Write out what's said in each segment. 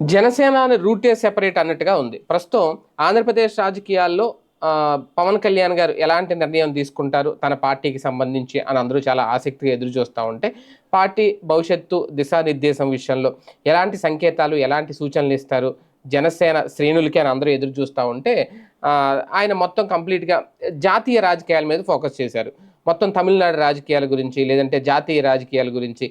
జనసేన అని రూటే సెపరేట్ అన్నట్టుగా ఉంది. ప్రస్తుతం ఆంధ్రప్రదేశ్ రాజకీయాల్లో పవన్ కళ్యాణ్ గారు ఎలాంటి నిర్ణయం తీసుకుంటారు? తన పార్టీకి సంబంధించి అని అందరూ చాలా ఆసక్తిగా ఎదురు చూస్తూ ఉంటే పార్టీ భవిష్యత్తు దిశానిర్దేశం విషయంలో ఎలాంటి సంకేతాలు ఎలాంటి సూచనలు ఇస్తారు? జనసేన శ్రేణులకి అని అందరూ ఎదురు చూస్తూ ఉంటే ఆయన మొత్తం కంప్లీట్గా జాతీయ రాజకీయాల మీద ఫోకస్ చేశారు. మొత్తం తమిళనాడు రాజకీయాల గురించి లేదంటే జాతీయ రాజకీయాల గురించి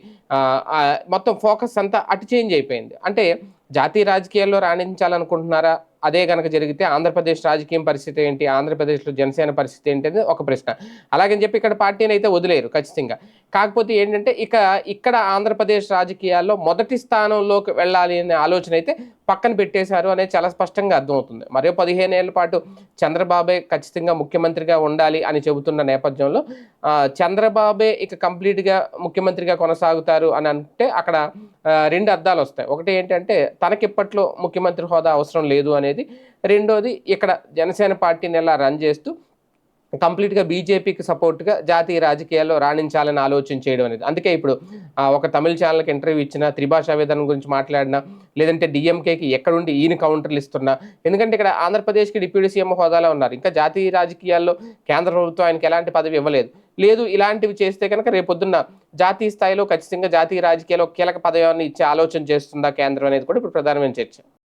మొత్తం ఫోకస్ అంతా అటు చేంజ్ అయిపోయింది. అంటే జాతీయ రాజకీయాల్లో రాణించాలనుకుంటున్నారా? అదే కనుక జరిగితే ఆంధ్రప్రదేశ్ రాజకీయం పరిస్థితి ఏంటి? ఆంధ్రప్రదేశ్లో జనసేన పరిస్థితి ఏంటి అనేది ఒక ప్రశ్న. అలాగని చెప్పి ఇక్కడ పార్టీని అయితే వదిలేరు ఖచ్చితంగా. కాకపోతే ఏంటంటే ఇక ఇక్కడ ఆంధ్రప్రదేశ్ రాజకీయాల్లో మొదటి స్థానంలోకి వెళ్ళాలి అనే ఆలోచన అయితే పక్కన పెట్టేశారు అనేది చాలా స్పష్టంగా అర్థమవుతుంది. మరో పదిహేను ఏళ్ళ పాటు చంద్రబాబే ఖచ్చితంగా ముఖ్యమంత్రిగా ఉండాలి అని చెబుతున్న నేపథ్యంలో చంద్రబాబే ఇక కంప్లీట్గా ముఖ్యమంత్రిగా కొనసాగుతారు అని అంటే అక్కడ రెండు అర్థాలు వస్తాయి. ఒకటి ఏంటంటే తనకిప్పట్లో ముఖ్యమంత్రి హోదా అవసరం లేదు అనేది రెండోది ఇక్కడ జనసేన పార్టీని ఎలా రన్ చేస్తూ కంప్లీట్గా బీజేపీకి సపోర్ట్గా జాతీయ రాజకీయాల్లో రాణించాలని ఆలోచన చేయడం అనేది. అందుకే ఇప్పుడు ఒక తమిళ ఛానల్కి ఇంటర్వ్యూ ఇచ్చిన త్రిభాషా విధానం గురించి మాట్లాడినా లేదంటే డిఎంకేకి ఎక్కడుండి ఈయన కౌంటర్లు ఇస్తున్నా ఎందుకంటే ఇక్కడ ఆంధ్రప్రదేశ్కి డిప్యూటీ సీఎం హోదాలో ఉన్నారు. ఇంకా జాతీయ రాజకీయాల్లో కేంద్ర ప్రభుత్వం ఆయనకి ఎలాంటి పదవి ఇవ్వలేదు. లేదు ఇలాంటివి చేస్తే కనుక రేపొద్దున్న జాతీయ స్థాయిలో ఖచ్చితంగా జాతీయ రాజకీయాల్లో కీలక పదవిని ఇచ్చే ఆలోచన చేస్తుందా కేంద్రం అనేది కూడా ఇప్పుడు ప్రధానమైన చర్చ.